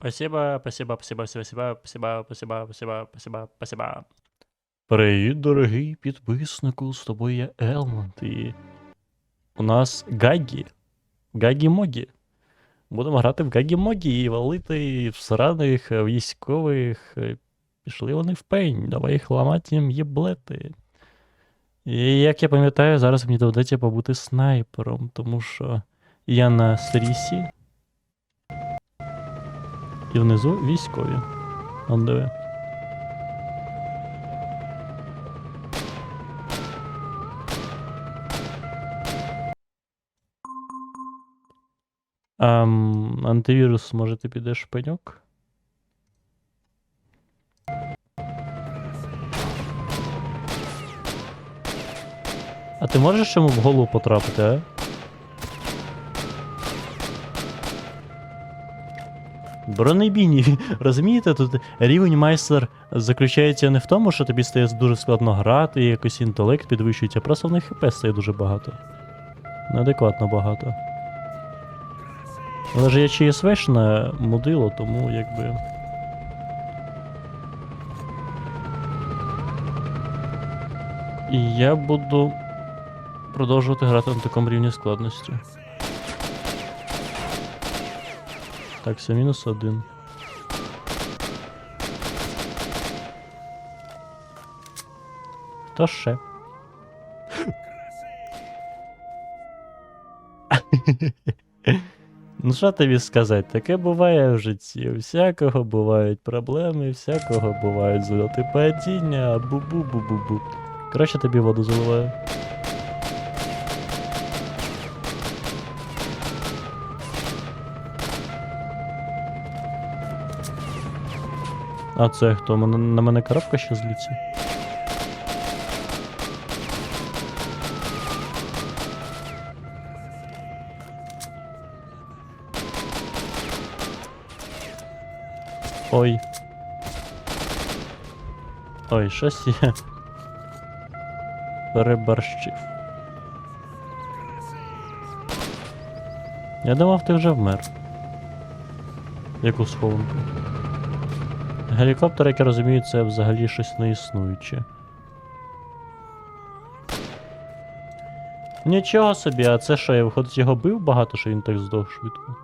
Спасибо, спасибо, спасибо, спасибо, спасибо, спасибо, спасибо, спасибо, спасибо. Привіт, дорогий підписнику, з тобою я Елмонд, і у нас Гагі. Гагі-могі. Будемо грати в Гагі-могі і валити всраних е, військових. е, Пішли вони в пень, давай їх ламати їм єблети. І як я пам'ятаю, зараз мені доведеться побути снайпером, тому що я на стрісі. І внизу військові. Он диви. Ам, антивірус, може, ти підеш пеньок? А ти можеш йому в голову потрапити, а? Бронебійні, розумієте, тут рівень майстер заключається не в тому, що тобі стає дуже складно грати, і якийсь інтелект підвищується, просто в них хп стає дуже багато. Неадекватно багато. Але ж я ЧСВшне мудило, тому якби. І я буду продовжувати грати на такому рівні складності. Так, все, мінус один. Хто ще? Ну, що тобі сказати, таке буває в житті. Всякого бувають проблеми, всякого бувають зльоти падіння, бу-бу-бу-бу-бу. Краще тобі воду заливаю. А це хто? На мене коробка ще зліться? Ой. Ой, щось я переборщив. Я думав, ти вже вмер. Яку схованку. Гелікоптер, як я розумію, це взагалі щось неіснуюче. Нічого собі, а це що, я виходить його бив багато, що він так здох швидко.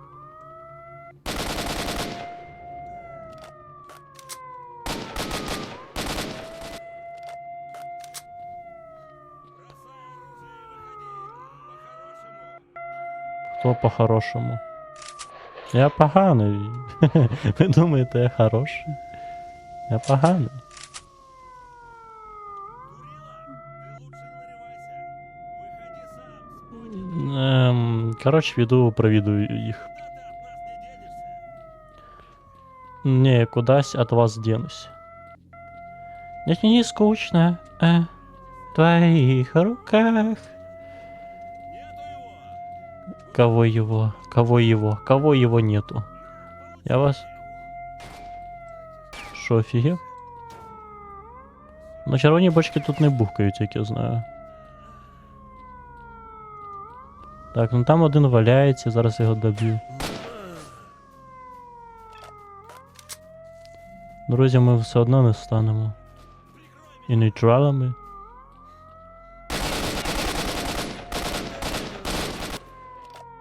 Хто по-хорошому? Я поганий. Ви думаєте, я хороший? Я поганий. Ем, коротше, піду провідую їх. Не, кудась от вас денусь. Нет, не скучно, э, в твоих руках. Кого его? Кого его? Кого его нету? Я вас... Що, офігів? Ну, червоні бочки тут не бухкають, як я знаю. Так, ну там один валяється, зараз його доб'ю. Друзі, ми все одно не станемо. І нейтралами.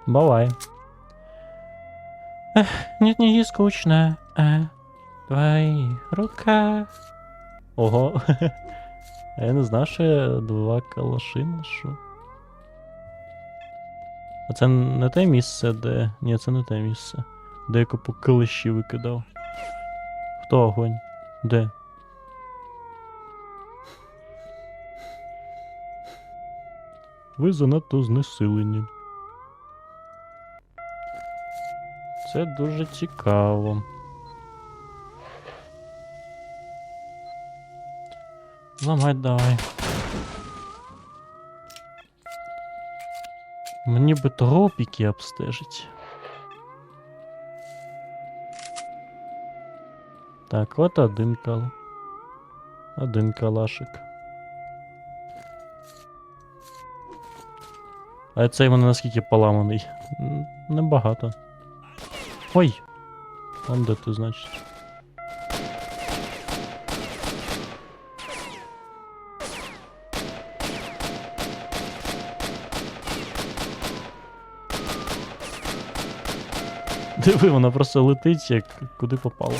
Бывай. Эх, нет, не скучно. А, твоих руках. Ого. А я не знав, що я два калаши ношу. А це не те місце, де. Ні, це не те місце. Де я купу калаші викидав. Хто огонь? Де? Ви занадто знесилені. Це дуже цікаво. Ламай давай. Мені би тропіки обстежить. Так, от один кал. Один калашик. А цей мене наскільки поламаний? Небагато. Ой! Он де ти, значить. Диви, вона просто летить, як куди попало.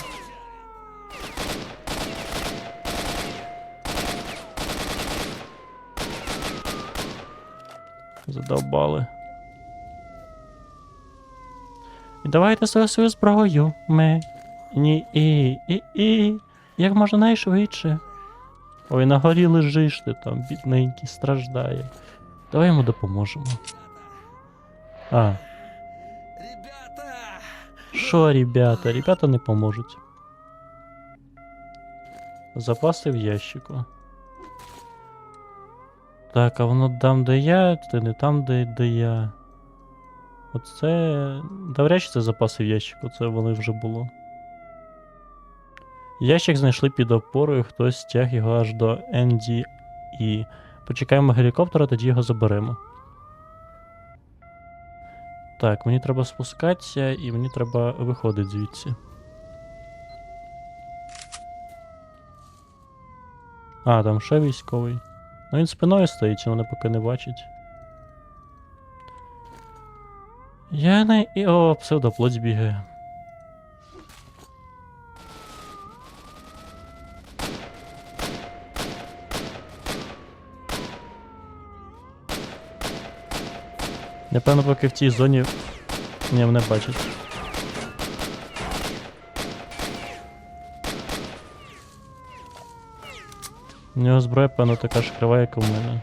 Задовбали. І давайте свою свою зброю. Ми. Ні, і, і, і. Як можна найшвидше. Ой, на горі лежиш ти там, бідненький, страждає. Давай йому допоможемо. А! Що, ребята? Ребята не поможуть. Запаси в ящику. Так, а воно там, де я, це не там, де, де я. Оце. Навряд чи це запаси в ящику, це вони вже було. Ящик знайшли під опорою, хтось стяг його аж до NDE. Почекаємо гелікоптера, тоді його заберемо. Так, мені треба спускатися і мені треба виходити звідси. А, там ще військовий. Ну він спиною стоїть, мене поки не бачить. Я не. О, псевдоплоть бігає. Напевно, поки в цій зоні. Ні, мене бачать. У нього зброя, певно, така ж крива, як у мене.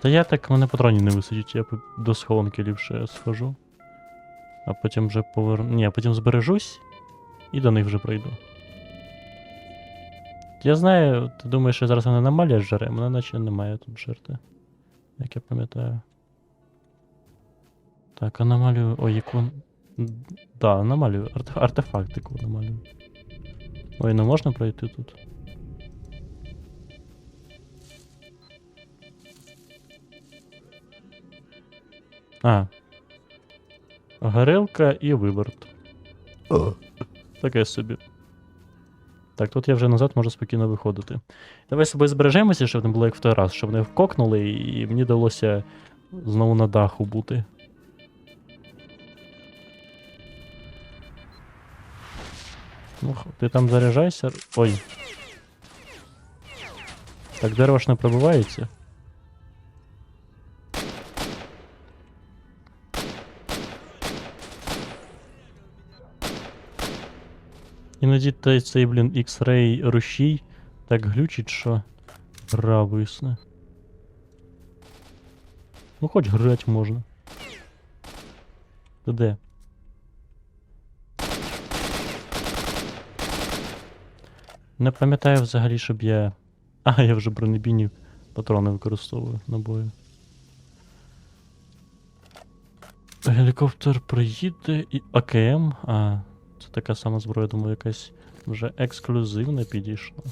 Та я так, мене патронів не висадять, я до схованки ліпше схожу. А потім вже поверну. Ні, а потім збережусь і до них вже прийду. Я знаю, ти думаєш, що зараз аномалія жере, мене наче немає тут жерти. Як я пам'ятаю. Так, аномалію. Ой, яку. Да, аномалію. Арте... Артефакт яку аномалію. Ой, не можна пройти тут. А. Горилка і виборт. Таке собі. Так, тут я вже назад можу спокійно виходити. Давай з собою збережемося, щоб не було як в той раз, щоб не вкокнули, і мені вдалося знову на даху бути. Ну, ти там заряджайся. Ой. Так, дерево ж не пробивається. Іноді той цей, блін, X-Ray рушій так глючить, що гра. Ну хоч грать можна. Ти де? Не пам'ятаю взагалі, щоб я. А, я вже бронебійні патрони використовую набою. Гелікоптер приїде і. АКМ. А, така сама зброя, думаю, якась вже ексклюзивна підійшла.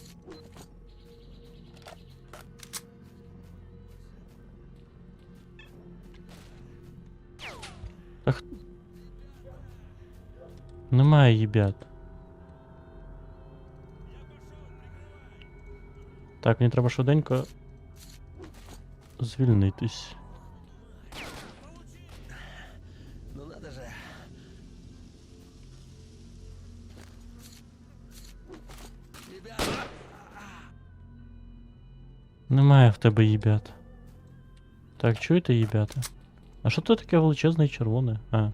Ах. Немає їбят. Так, мені треба швиденько звільнитись. Немає в тебе їбят. Так, чуєте їбята? А що тут таке величезне і червоне? А.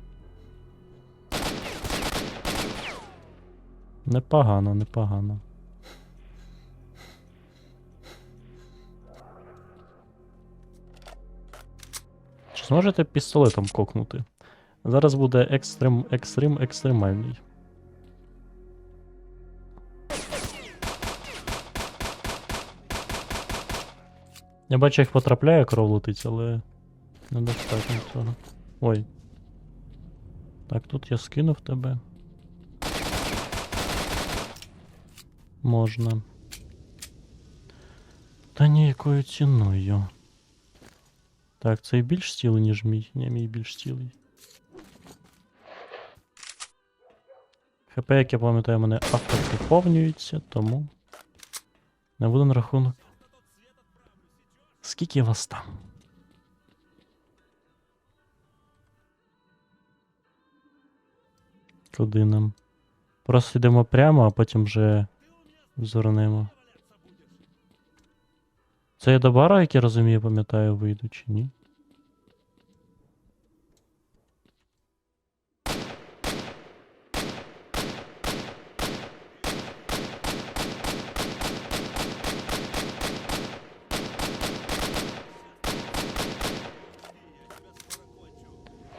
Непогано, непогано. Чи зможете пістолетом кокнути? Зараз буде екстрем, екстрем, екстремальний. Я бачу, як потрапляє кров летить, але недостатньо цього. Ой. Так, тут я скинув тебе. Можна. Та ніякою ціною. Так, цей більш стілий, ніж мій. Ні, мій більш стілий. ХП, як я пам'ятаю, мене автопоповнюється, тому не буду на рахунок. Скільки вас там? Куди нам? Просто йдемо прямо, а потім вже звернемо. Це я до бара, як я розумію, пам'ятаю, вийду чи ні?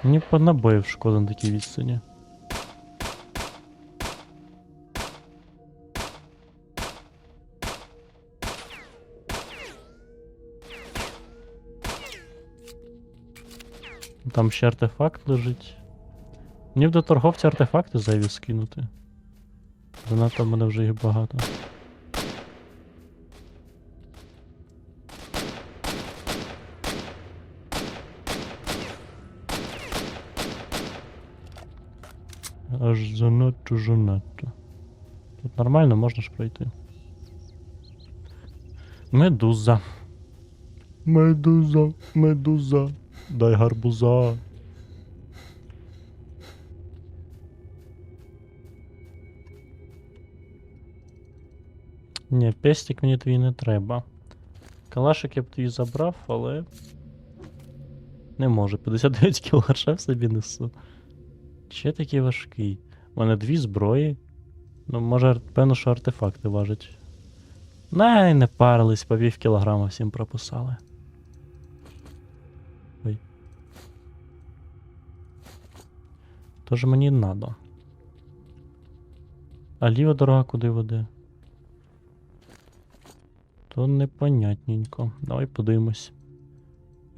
Мені по набоїв шкода на такій відстані. Там ще артефакт лежить. Мені б до торговця артефакти зайві скинути. Занадто в мене вже їх багато. Аж занадто занадто. Тут нормально можна ж пройти. Медуза. Медуза, медуза. Дай гарбуза. Ні, пестик мені твій не треба. Калашик я б твій забрав, але. Не можу. 59 кіл ще в собі несу. Ще такий важкий. У мене дві зброї. Ну, може, певно, що артефакти важать. Не, не парились, по пів кілограма всім прописали. Ой. Тож мені надо. А ліва дорога куди веде? То непонятненько. Давай подивимось.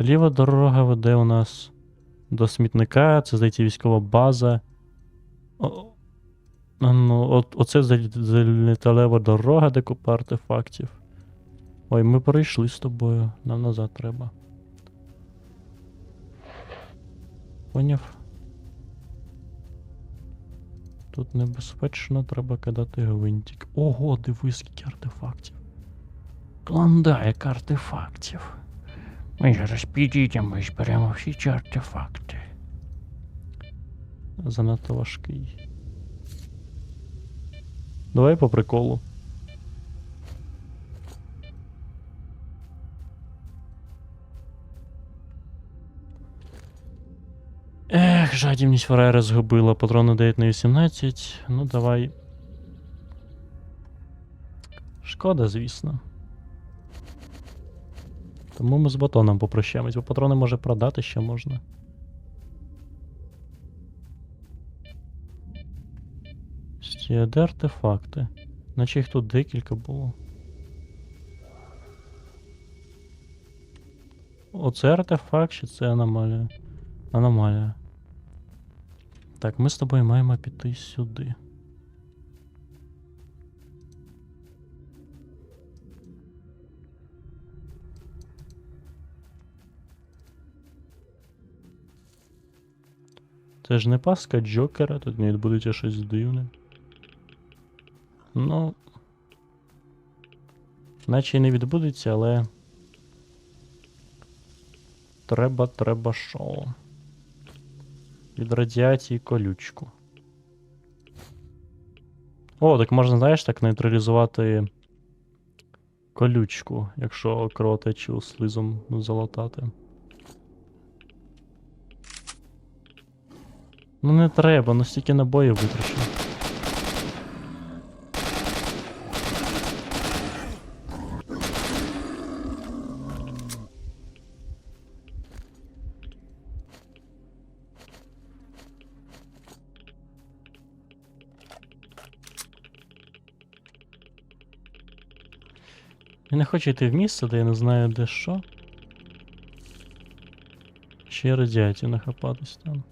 Ліва дорога веде у нас до смітника, це здається військова база. О, ну, от, оце зал- заліталева дорога, де купа артефактів. Ой, ми пройшли з тобою. Нам назад треба. Поняв? Тут небезпечно, треба кидати гвинтик. Ого, дивись, скільки артефактів. Клондайк артефактів. Ми зараз підійдемо і зберемо всі ці артефакти. Занадто важкий. Давай по приколу. Ех, жадібність Феррера згубила патрони 9 на 18. Ну, давай. Шкода, звісно. Тому ми з батоном попрощаємось, бо патрони може продати ще можна. Ще де артефакти? Наче їх тут декілька було. Оце артефакт чи це аномалія? Аномалія. Так, ми з тобою маємо піти сюди. Це ж не паска Джокера, тут не відбудеться щось дивне. Ну. Наче й не відбудеться, але. Треба, треба шоу. Від радіації колючку. О, так можна, знаєш, так нейтралізувати колючку, якщо кровотечу слизом залатати. Ну не треба, ну стільки набоїв витрачу. Я не хочу йти в місце, де я не знаю де що. Ще й радіацію нахапатись там.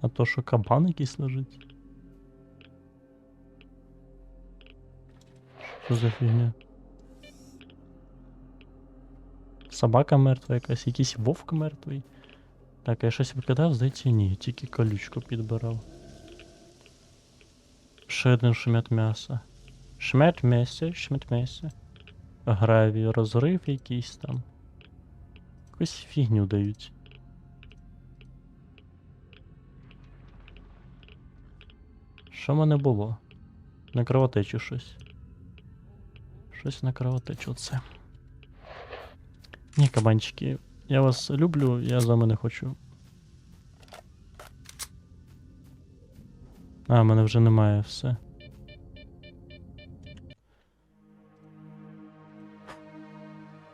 А то що кабан якийсь лежить. Що за фігня? Собака мертва якась, якийсь вовк мертвий. Так, я щось викидав, здається, ні, тільки колючку підбирав. Ще один шмет м'яса. Шмет м'яса, шмет м'яса. Гравій, розрив якийсь там. Якусь фігню дають. Що мене було? На кровотечу щось. Щось на кровотечу це. Ні, кабанчики, я вас люблю, я з вами не хочу. А, мене вже немає все.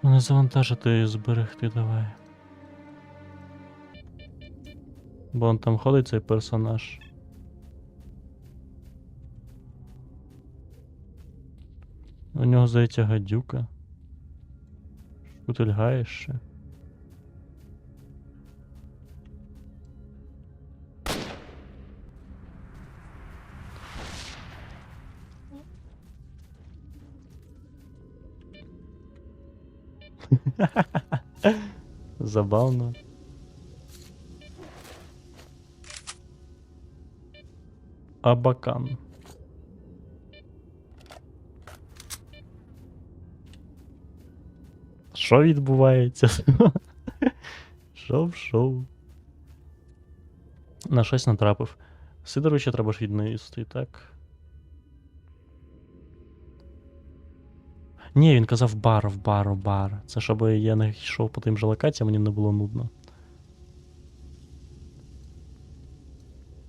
Мене завантажити і зберегти давай. Бо он там ходить цей персонаж. У нього здається гадюка. Шкутильгаєш ще. Забавно. Абакан. Що відбувається? Шов, шов. На щось натрапив. Сидоровича треба ж віднести, так? Ні, він казав бар, в бар, в бар. Це щоб я не йшов по тим же локаціям, мені не було нудно.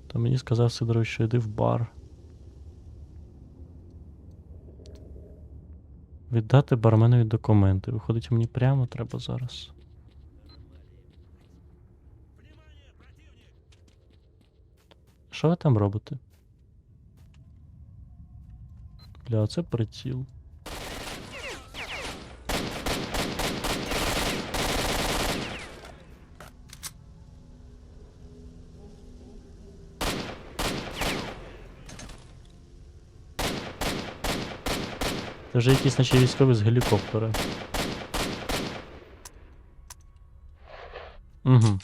То мені сказав Сидорович, що йди в бар. Віддати барменові документи. Виходить, мені прямо треба зараз. Що ви там робите? Бля, це приціл. Вже якісь наче військові з гелікоптера. Угу.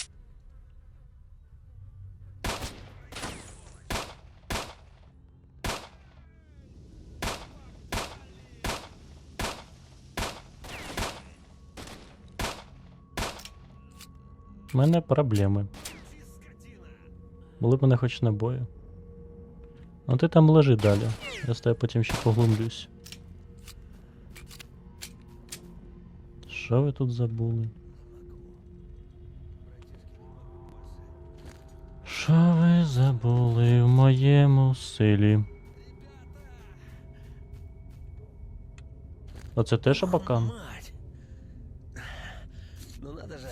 У мене проблеми. Були б мене хоч набої. Ну ти там лежи далі. Я з тебе потім ще поглумлюсь. Що ви тут забули? Що ви забули в моєму селі? Оце теж абакан? Ну надо же.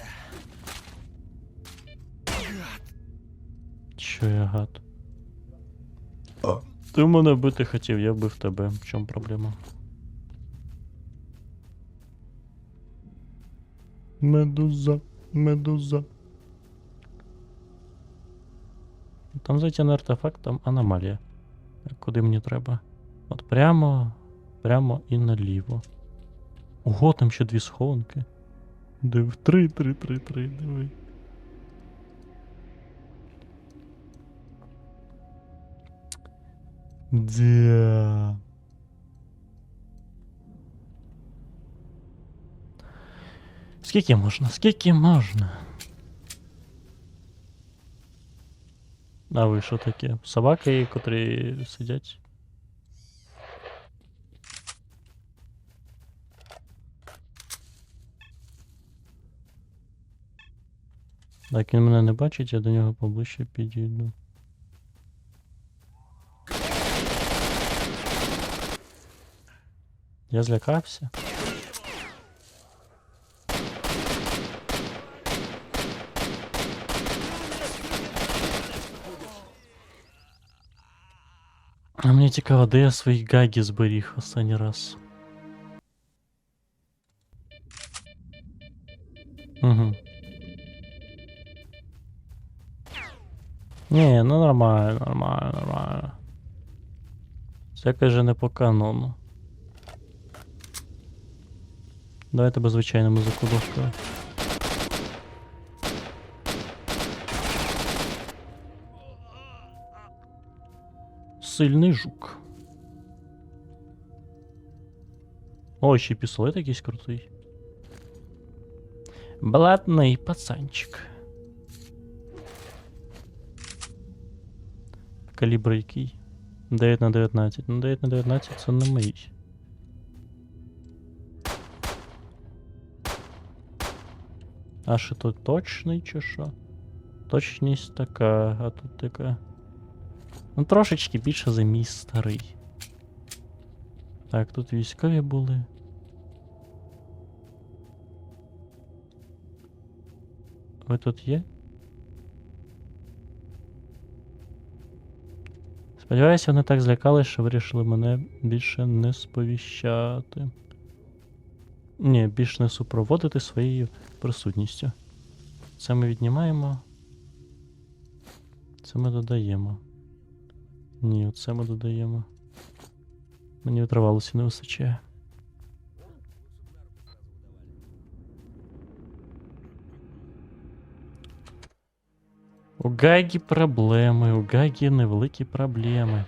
Що я гад? Ти мене бити хотів, я вбив тебе. В чому проблема? Медуза, медуза. Там зайти на артефакт, там аномалія. Куди мені треба? От прямо, прямо і наліво. Ого, там ще дві схованки. Див, три, три, три, три, диви. Да. Скільки можна? Скільки можна? А ви що таке? Собаки, котрі сидять? Так, він мене не бачить, я до нього поближче підійду. Я злякався. А мне цікаво, де я свої гаги зберіг останній раз. Угу. Не, ну нормально, нормально, нормально. Всяке же не по канону. Давай тебе звичайну музыку достаю. Сильний жук. О, ще й пістолет якийсь крутий. Блатний пацанчик. Калібр який? 9 на 19. Ну 9 на 19 це не мої. А що тут точний чи що? Точність така, а тут така. Ну, трошечки більше за мій старий. Так, тут військові були. Ви тут є? Сподіваюся, вони так злякались, що вирішили мене більше не сповіщати. Ні, більше не супроводити своєю присутністю. Це ми віднімаємо. Це ми додаємо. Ні, це ми додаємо. Мені витривалося не вистачає. У Гагі проблеми, у Гагі невеликі проблеми.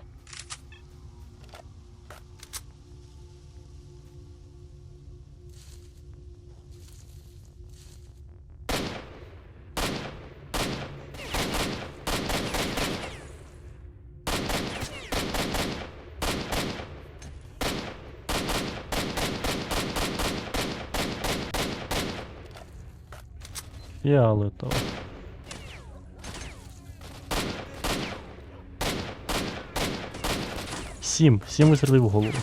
Фіолетово. Сім. Сім вистрілив в голову.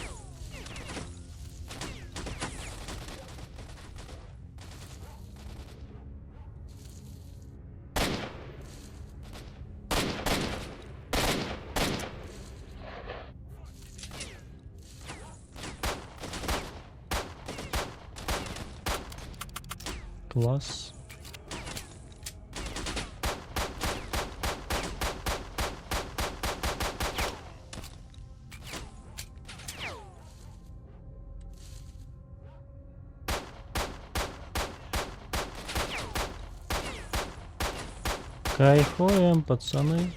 Кайфуем, пацаны.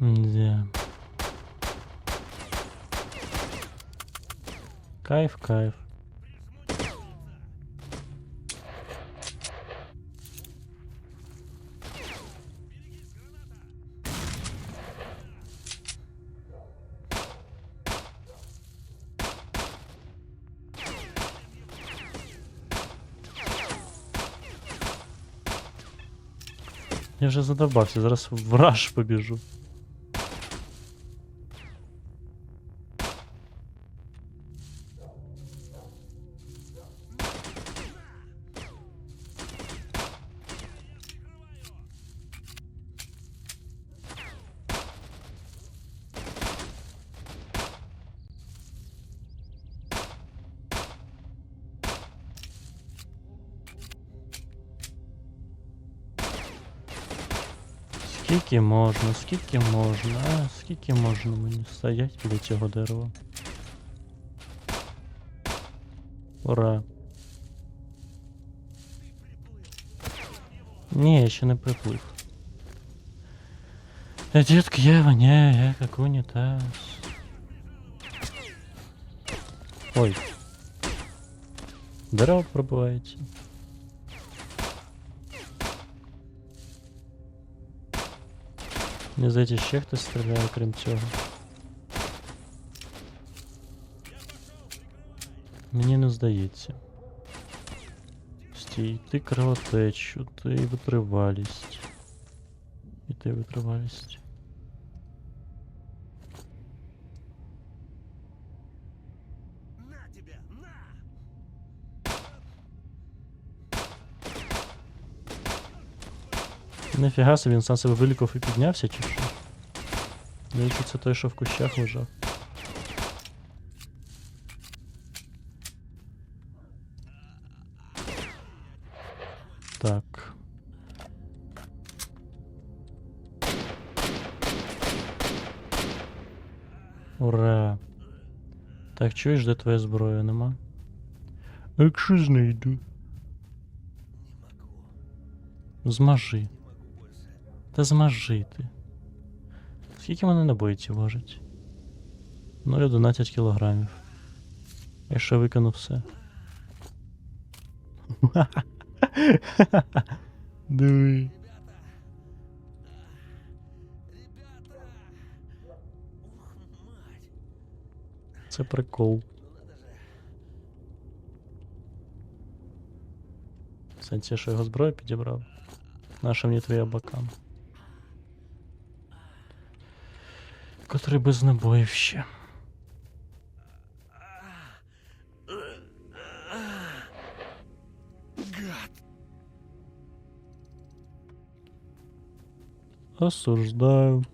Да. Кайф, кайф. Я вже задовбався, зараз в раш побіжу. Скільки можна, скільки можна, а скільки можна мені стоять біля цього дерева. Ура. Ні, я ще не приплив. Та дітки, я воняю, я як унітаз. Ой. Дерево пробивається. Мені здається, ще хтось стріляє, крім цього. Мені не здається. Стій, ти кровотечу, ти витривалість. І ти витривалість. Нифіга собі, він сам себе вилікав і піднявся чи що? Деякі це той, що в кущах лежав. Так. Ура. Так, чуєш, де твоя зброя нема? Якщо знайду. Змажи. Та змажити. Скільки мене набої ці важить? 0,11 кілограмів. Я ще викину все. Диви. Це прикол. Сенсі, що його зброю підібрав. Наша мені твій абакан. Котрий без набоїв ще. Гад! Осуждаю.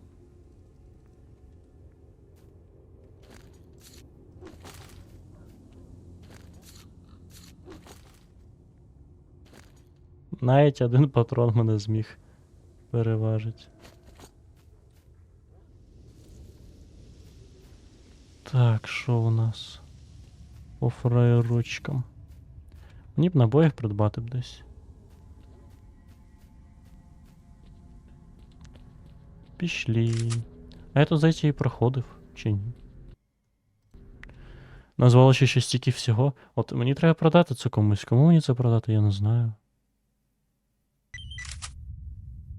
Навіть один патрон мене зміг переважити. Так, що у нас? По фраєрочкам. Мені б набоїв придбати б десь. Пішли. А я тут зайти і проходив, чи ні? Назвало ще ще стільки всього. От мені треба продати це комусь. Кому мені це продати, я не знаю.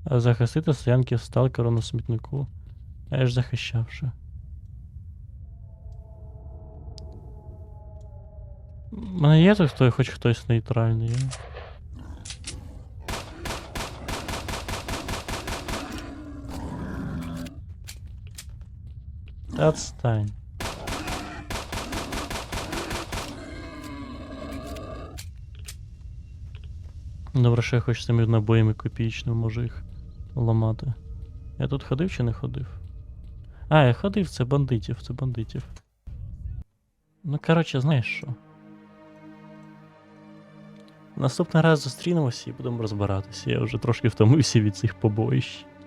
Захистити стоянки сталкера на смітнику. Я ж захищав Мене є хто, хоч хтось нейтральний. Та Отстань. Добре, що я хоч цими набоями копійчними можу їх ламати. Я тут ходив чи не ходив? А, я ходив, це бандитів, це бандитів. Ну, коротше, знаєш що? Наступний раз зустрінемося і будемо розбиратися. Я вже трошки втомився від цих побоїщ.